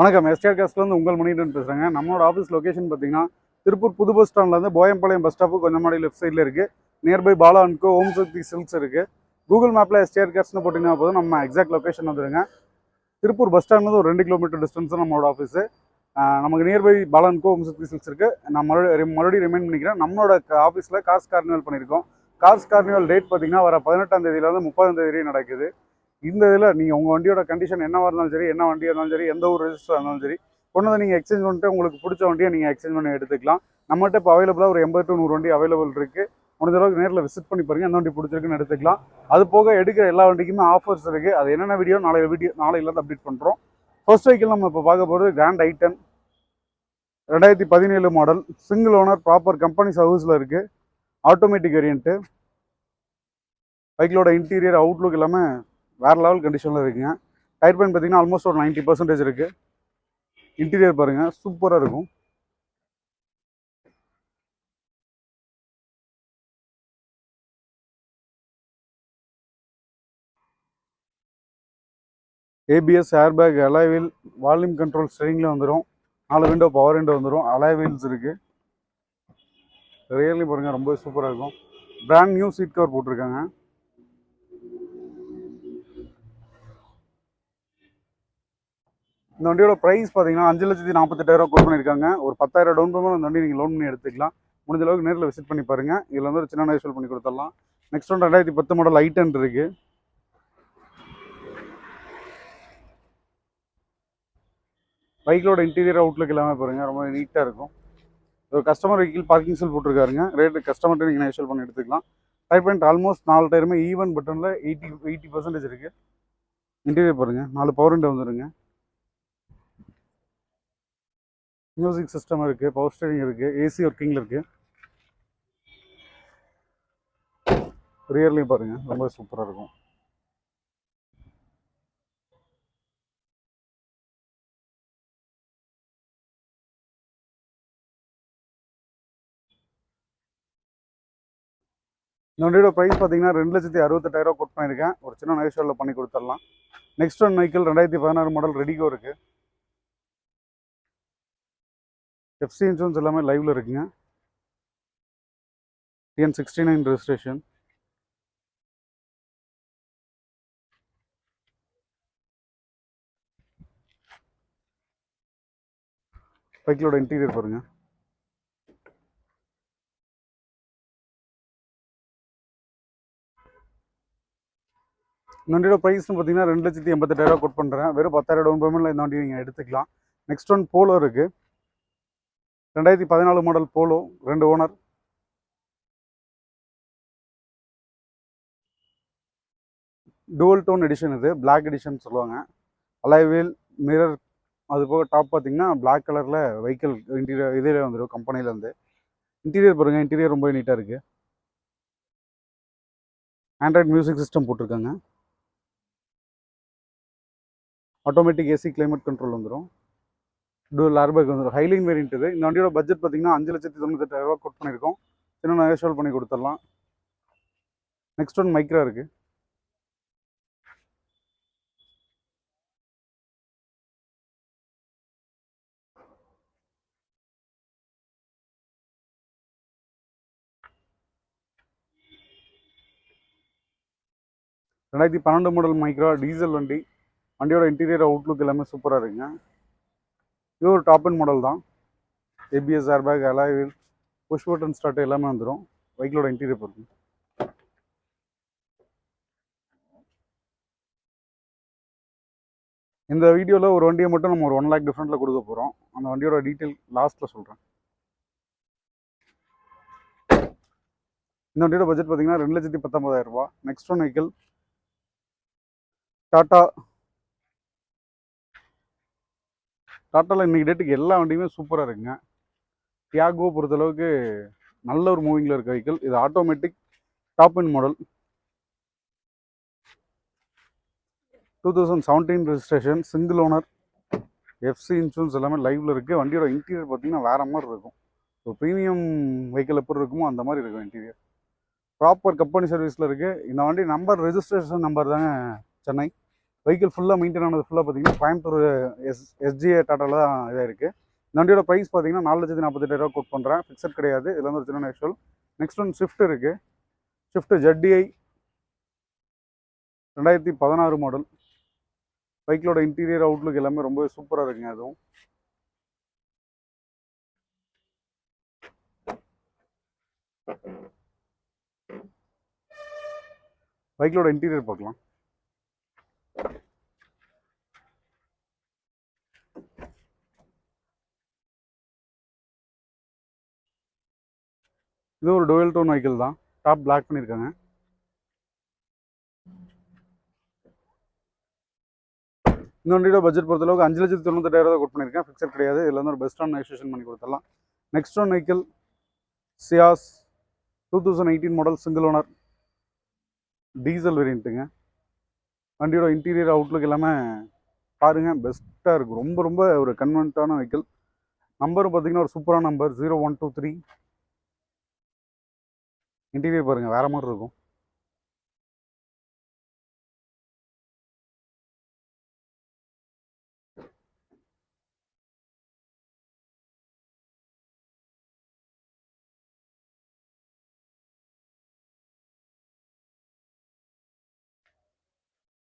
வணக்கம். எஸ்டிஆர் கேஸ்ட்லேருந்து உங்கள் மணிடன் பேசுகிறேங்க நம்மளோட ஆஃபீஸ் லொக்கேஷன் பார்த்தீங்கன்னா திருப்பூர் புது பஸ் ஸ்டாண்ட்லேருந்து போயம்பாளையம் பஸ் ஸ்டாப்பு கொஞ்சம் மாடி லெஃப்ட் சைடில் இருக்குது nearby Bala and co Om Shakti silks இருக்குது கூகுள் மேப்பில் எஸ்டிஆர் கேஸ்ட்னு போட்டிங்கன்னா போதும். நம்ம எக்ஸாக்ட் லொக்கேஷன் வந்துடுங்க திருப்பூர் பஸ் ஸ்டாண்ட்லேருந்து ஒரு ரெண்டு கிலோமீட்டர் டிஸ்டன்ஸ் நம்மளோட ஆஃபீஸு நமக்கு நியர்பை பாலான்கோ ஓம் சக்தி சில்க்ஸ் இருக்குது நான் மறுபடியும் மறுபடியும் ரிமைண்ட் பண்ணிக்கிறேன். நம்மளோட ஆஃபீஸில் கார்ஸ் கார்னிவல் பண்ணியிருக்கோம். கார்ஸ் கார்னிவல் டேட் பார்த்தீங்கன்னா வர பதினெட்டாம் தேதியிலேருந்து முப்பதாம் தேதி வரையும் நடக்குது. இந்த இதில் நீங்கள் உங்கள் வண்டியோட கண்டிஷன் என்னவாக இருந்தாலும் சரி என்ன வண்டியாக இருந்தாலும் சரி எந்த ஒரு ரெஜிஸ்டர் இருந்தாலும் சரி கொண்டு வந்து நீங்கள் எக்ஸ்சேஞ்ச் பண்ணிட்டு உங்களுக்கு பிடிச்ச வண்டியை நீங்கள் எக்ஸ்சேஞ்ச் பண்ணி எடுத்துக்கலாம். நம்மகிட்ட இப்போ அவைலபிளாக ஒரு எண்பது டு நூறு வண்டி அவைலபிள் இருக்குது முடிஞ்ச அளவுக்கு நேரில் விசிட் பண்ணி பாருங்க எந்த வண்டி பிடிச்சிருக்குன்னு எடுத்துக்கலாம். அது போக எடுக்கிற எல்லா வண்டிக்குமே ஆஃபர்ஸ் இருக்குது அது என்னென்ன வீடியோ நாளைய வீடியோ நாளையிலேருந்து அப்டேட் பண்ணுறோம் ஃபர்ஸ்ட் வெஹிக்கிள் நம்ம இப்போ பார்க்க போகிறது கிராண்ட் ஐட்டன் ரெண்டாயிரத்தி பதினேழு model single owner proper company சர்வீஸில் இருக்குது ஆட்டோமேட்டிக் வேரியண்ட்டு பைக்கிலோட இன்டீரியர் அவுட்லுக் எல்லாமே வேறு லெவல் கண்டிஷனில் இருக்குங்க. டயர் பேன் பார்த்தீங்கன்னா ஆல்மோஸ்ட் ஒரு நைன்ட்டி பர்சன்டேஜ் இருக்குது இன்டீரியர் பாருங்கள் சூப்பராக இருக்கும். ABS airbag alloy wheel volume control ஸ்டெரிங்கில் வந்துடும் நாலு விண்டோ பவர் விண்டோ வந்துடும் அலாய் வீல்ஸ் இருக்குது ரியலி பாருங்கள் ரொம்ப சூப்பராக இருக்கும். பிராண்ட் நியூ சீட் கவர் போட்டிருக்காங்க. இந்த வண்டியோட ப்ரைஸ் பார்த்தீங்கன்னா அஞ்சு லட்சத்தி நாற்பத்தெட்டாயிரம் கோட் பண்ணியிருக்காங்க ஒரு பத்தாயிரம் டவுன் பேமெண்ட் அந்த வண்டி நீங்கள் லோன் பண்ணி எடுத்துக்கலாம். முடிஞ்ச அளவுக்கு நேரில் விசிட் பண்ணி பாருங்கள் இதில் வந்து ஒரு சின்ன நேஷல் பண்ணி கொடுத்துடலாம். நெக்ஸ்ட் ஒன் ரெண்டாயிரத்தி பத்து மாடல் ஐட்டன் இருக்குது பைக்கோட இன்டீரியர் அவுட்லுக் எல்லாமே பாருங்க. ரொம்ப நீட்டாக இருக்கும். ஒரு கஸ்டமர் வெஹிக்கிள் பார்க்கிங் செல் போட்டிருக்காருங்க. ரேட்டு கஸ்டமர்கிட்ட நீங்கள் நேஷல் பண்ணி எடுத்துக்கலாம். டைப் பண்ணிட்டு ஆல்மோஸ்ட் நாலு டயருமே ஈவன் பட்டனில் எயிட்டி எயிட்டி பர்சன்டேஜ் இருக்குது இன்டீரியர் பாருங்கள் நாலு பவர் விண்டோ வந்துருங்க. மியூசிக் சிஸ்டம் இருக்குது பவர் ஸ்டேரிங் இருக்குது ஏசி ஒர்க்கிங்கில் இருக்குது ரியர்லையும் பாருங்கள் ரொம்ப சூப்பராக இருக்கும். இந்த வண்டியோட ப்ரைஸ் பார்த்தீங்கன்னா ரெண்டு லட்சத்தி அறுபத்தெட்டாயிரம் கொட் பண்ணியிருக்கேன். ஒரு சின்ன நகைஷோவில் பண்ணி கொடுத்துடலாம். நெக்ஸ்ட் ஒன் வெஹிக்கிள் ரெண்டாயிரத்தி பதினாறு மாடல் ரெடிகோ இருக்குது எஃப்சி இன்சூரன்ஸ் எல்லாமே லைவ்ல இருக்குங்க. டிஎன் சிக்ஸ்டி நைன் ரெஜிஸ்ட்ரேஷன் பைக்கிலோட இன்டீரியர் பாருங்க. வண்டியோட ப்ரைஸ்னு பார்த்தீங்கன்னா ரெண்டு லட்சத்தி எண்பத்தெட்டாயிரம் கோட் பண்ணுறேன் வெறும் பத்தாயிரம் டவுன் பேமெண்ட்டில் இந்த வண்டி நீங்கள் எடுத்துக்கலாம். நெக்ஸ்ட் ஒன் போலோ இருக்குது ரெண்டாயிரத்தி பதினாலு மாடல் போலோ ரெண்டு ஓனர் டூவல் டோன் எடிஷன் இது பிளாக் எடிஷன் சொல்லுவாங்க. அலைவீல் மிரர் அது போக டாப் பார்த்தீங்கன்னா பிளாக் கலரில் வெஹிக்கிள் இன்டீரியர் இதில் வந்துடும் கம்பெனிலேருந்து இன்டீரியர் பாருங்கள் இன்டீரியர் ரொம்ப நீட்டாக இருக்குது ஆண்ட்ராய்ட் மியூசிக் சிஸ்டம் போட்டிருக்காங்க. ஆட்டோமேட்டிக் ஏசி கிளைமேட் கண்ட்ரோல் வந்துடும் டூல் ஏர்பேக் வந்துடும் ஹைலைன் வேரியன்ட் இது. இந்த வண்டியோட பட்ஜெட் பார்த்தீங்கன்னா அஞ்சு லட்சத்தி தொண்ணூத்தெட்டாயிரம் ரூபா கொட் பண்ணியிருக்கோம். சின்ன நகைச்சுவல் பண்ணி கொடுத்துடலாம். நெக்ஸ்ட் ஒன் மைக்ரா இருக்கு. ரெண்டாயிரத்தி பன்னெண்டு மாடல் மைக்ரா டீசல் வண்டி. வண்டியோட இன்டீரியர் அவுட்லுக் எல்லாமே சூப்பராக இருக்குங்க. இது ஒரு டாப் அண்ட் மாடல் தான் ஏபிஎஸ் ஏர் பேக் அலாயில் புஷ் பட்டன் ஸ்டார்ட் எல்லாமே வந்துடும் பைக்கிலோட இன்டீரியர் பொறுத்து. இந்த வீடியோவில் ஒரு வண்டியை மட்டும் நம்ம ஒரு ஒன் லேக் டிஃப்ரெண்ட்டில் கொடுக்க போகிறோம் அந்த வண்டியோட டீட்டெயில் லாஸ்ட்டில் சொல்கிறேன் இந்த வண்டியோட பட்ஜெட் பார்த்தீங்கன்னா ரெண்டு லட்சத்தி பத்தொம்பதாயிரரூபா நெக்ஸ்ட் ஒன் வெஹிக்கிள் டாட்டா டாட்டாவில் இன்றைக்கி டேட்டுக்கு எல்லா வண்டியுமே சூப்பராக இருக்குங்க. டியாகோ பொறுத்தளவுக்கு நல்ல ஒரு மூவிங்கில் இருக்க வெஹிக்கிள் இது automatic top end model two thousand seventeen registration single owner FC insurance எல்லாமே லைவில் இருக்குது வண்டியோட இன்டீரியர் பார்த்திங்கன்னா வேறு மாதிரி இருக்கும். ஸோ ப்ரீமியம் வெஹிக்கிள் எப்படி இருக்குமோ அந்த மாதிரி இருக்கும் இன்டீரியர் ப்ராப்பர் கம்பெனி சர்வீஸில் இருக்குது இந்த வண்டி நம்பர் ரெஜிஸ்ட்ரேஷன் நம்பர் தாங்க சென்னை. வெஹிக்கிள் ஃபுல்லாக மெயின்டைன் ஆனது ஃபுல்லாக பார்த்தீங்கன்னா கோயம்புத்தூர் எஸ் எஸ்ஜிஏ டாட்டாவில் தான் இதாக இருக்குது இந்த வண்டியோட ப்ரைஸ் பார்த்தீங்கன்னா நாலு லட்சத்தி நாற்பத்தெட்டாயிரம் கோட் பண்ணுறேன் ஃபிக்ஸட் கிடையாது. இதில் வந்து ஒரு சின்ன ஆக்சுவல் நெக்ஸ்ட் ஒன் ஸ்விஃப்ட் இருக்குது ஸ்விஃப்ட் ஜட்டிஐ ரெண்டாயிரத்தி பதினாறு மாடல் பைக்கிலோட இன்டீரியர் அவுட்லுக் எல்லாமே ரொம்ப சூப்பராக இருக்குங்க அதுவும். பைக்கிலோட இன்டீரியர் பார்க்கலாம். இது ஒரு டுவெல் டோன் வெஹிக்கிள் தான். டாப் பிளாக் பண்ணியிருக்காங்க இந்த வண்டியோட பட்ஜெட் பொறுத்தளவுக்கு அஞ்சு லட்சத்து தொண்ணூத்தெட்டாயிரம் தான் கொட் பண்ணியிருக்கேன் ஃபிக்ஸட் கிடையாது. இதில் வந்து ஒரு பெஸ்ட்டான ஆன் பண்ணி கொடுத்துடலாம். Next one vehicle Ciaz two thousand eighteen model single owner diesel வேரியண்ட்டுங்க வண்டியோட இன்டீரியர் அவுட்லுக் எல்லாமே பாருங்கள் பெஸ்ட்டாக இருக்கும் ரொம்ப ரொம்ப ஒரு கன்வென்ட்டான வெஹிக்கிள் நம்பரும் பார்த்தீங்கன்னா ஒரு சூப்பரான number zero one two three interior பாருங்கள் வேறு மாதிரி இருக்கும்.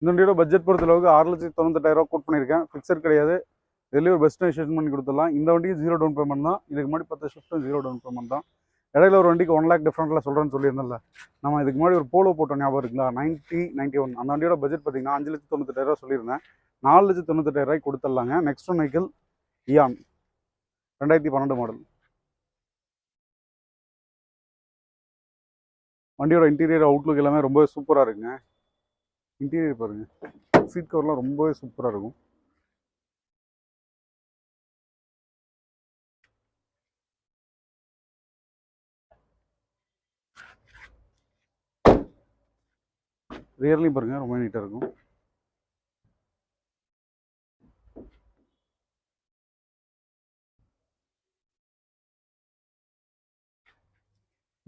இந்த வண்டியோட பட்ஜெட் பொறுத்தளவுக்கு ஆறு லட்சத்தி தொண்ணூத்தெட்டாயிரம் கோட் பண்ணியிருக்கேன். ஃபிக்ஸட் கிடையாது. இதுலேயும் ஒரு பெஸ்ட் நெகோஷியேஷன் பண்ணி கொடுத்துடலாம். இந்த வண்டியும் ஜீரோ டவுன் பேமெண்ட் தான். இதுக்கு முன்னாடி பத்து ஷிஃப்ட்டும் ஜீரோ டவுன் பேமெண்ட் தான். இடையில ஒரு வண்டிக்கு ஒன் லேக் டிஃப்ரெண்ட்டில் சொல்கிறேன்னு சொல்லியிருந்தேன்ல. நம்ம இதுக்கு முன்னாடி ஒரு போலோ போட்டோம் ஞாபகம் இருக்குங்களா? நைன்ட்டி நைன்ட்டி ஒன் அந்த வண்டியோட பட்ஜெட் பார்த்தீங்கன்னா அஞ்சு லட்சத்தி தொண்ணூத்தெட்டாயிரம் சொல்லியிருந்தேன். நாலு லட்சத்தி தொண்ணூத்தெட்டாயிரம் கொடுத்துடலாங்க. நெக்ஸ்ட் ஒன் வெஹிக்கிள் இயான் ரெண்டாயிரத்தி பன்னெண்டு மாடல் வண்டியோட இன்டீரியர் அவுட்லுக் எல்லாமே ரொம்ப சூப்பராக இருக்குங்க. இன்டீரியர் பாருங்கள் சீட் கவர்லாம் ரொம்பவே சூப்பராக இருக்கும். ரியர்லையும் பாருங்க ரொம்ப நீட்டாக இருக்கும்.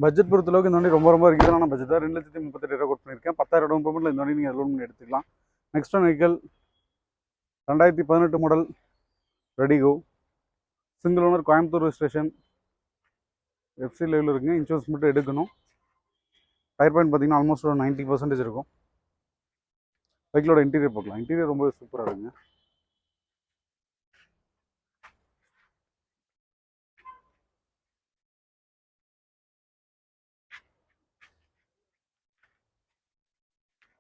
பட்ஜெட் பொறுத்தளவுக்கு இந்த வண்டி ரொம்ப ரொம்ப ரீசனான பட்ஜெட் தான் ரெண்டு லட்சத்தி முப்பத்தெட்டு ரூபா கோட் பண்ணியிருக்கேன். பத்தாயிரம் டவுன் பேமெண்ட்டில் இந்த வண்டி நீங்கள் லோன் பண்ணி எடுத்துக்கலாம். நெக்ஸ்ட் ஒன் வெஹிக்கல் ரெண்டாயிரத்தி பதினெட்டு model Redigo single owner Coimbatore station FC லெவலில் இருக்குங்க. இன்சூரன்ஸ் மட்டும் எடுக்கணும். டயர் பாயிண்ட் பார்த்தீங்கன்னா ஆல்மோஸ்ட் ஒரு நைன்ட்டி பர்சன்டேஜ் இருக்கும். வெஹிக்கிளோட இன்டீரியர் பார்க்கலாம். இன்டீரியர் ரொம்ப சூப்பராக இருக்குங்க.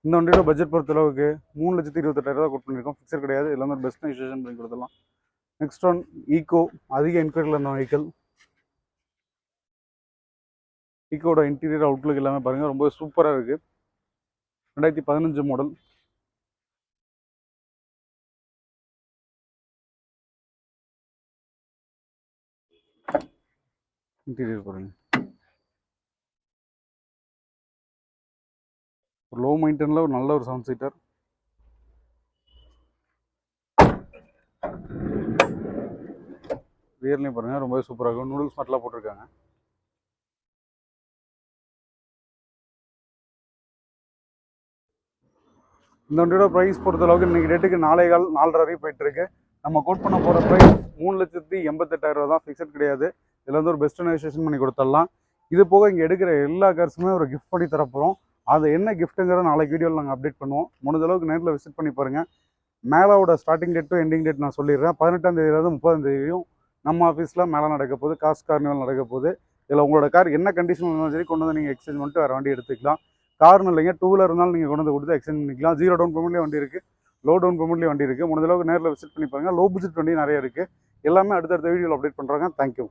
இந்த வண்டியோட பட்ஜெட் பொறுத்தளவுக்கு மூணு லட்சத்தி இருபத்தெட்டாயிரம் ரூபா கொட் பண்ணியிருக்கோம் ஃபிக்ஸர் கிடையாது. எல்லாமே பெஸ்ட் நெகோசியேஷன் பண்ணி கொடுத்துடலாம். நெக்ஸ்ட் ஒன் ஈகோ அதிக என்கொயரியில் இருந்த வெஹிக்கிள் ஈக்கோட இன்டீரியர் அவுட்லுக் எல்லாமே பாருங்கள் ரொம்ப சூப்பராக இருக்குது ரெண்டாயிரத்தி பதினஞ்சு மாடல் இன்டீரியர் பாருங்கள் ஒரு லோ மெயின்டெனில் ஒரு நல்ல ஒரு சவுண்ட் சீட்டர் ரியர்லையும் பாருங்கள் ரொம்பவே சூப்பராக இருக்கும் நூடுல்ஸ் மட்டும் போட்டிருக்காங்க. இந்த வண்டியோட ப்ரைஸ் பொறுத்தளவுக்கு இன்றைக்கி டேட்டுக்கு நாலே கால் நாலரை வரைக்கும் போயிட்டுருக்கு. நம்ம கோட் பண்ண போகிற ப்ரைஸ் மூணு லட்சத்தி எண்பத்தெட்டாயிரரூவா தான். ஃபிக்ஸட் கிடையாது. இதில் வந்து ஒரு பெஸ்ட் நெகோசியேஷன் பண்ணி கொடுத்துடலாம். இது போக இங்கே எடுக்கிற எல்லா கார்ஸுமே ஒரு கிஃப்ட் பண்ணி தரப்போகிறோம் அது என்ன கிஃப்ட்டுங்கிறத நாளைக்கு வீடியோவில் நாங்கள் அப்டேட் பண்ணுவோம். முடிஞ்சளவுக்கு நேரில் விசிட் பண்ணி பாருங்கள் மேலாவோட starting date to ending date நான் சொல்லிடுறேன். பதினெட்டாம் தேதியிலேருந்து முப்பதாம் தேதியும் நம்ம ஆஃபீஸில் மேலே நடக்க போகுது காசு கார்னிவல் நடக்க போகுது. இதில் உங்களோட கார் என்ன கண்டிஷன் இருந்தாலும் சரி கொண்டு வந்து நீங்கள் எக்ஸ்சேஞ்ச் பண்ணிட்டு வேறு வண்டி எடுத்துக்கலாம். கார்னு இல்லைங்க டூ வீலர் இருந்தாலும் நீங்கள் கொண்டு வந்து கொடுத்து எக்ஸ்சேஞ்ச் பண்ணிக்கலாம். ஜீரோ டவுன் பேமெண்ட்லேயே வண்டி இருக்குது லோ டவுன் பேமெண்ட்லேயே வண்டி இருக்குது முடிஞ்சளவுக்கு நேரில் விசிட் பண்ணி பாருங்கள் லோ பட்ஜெட் வண்டி நிறைய இருக்குது எல்லாமே அடுத்தடுத்த வீடியோவில் அப்டேட் பண்ணுறாங்க தேங்க்யூ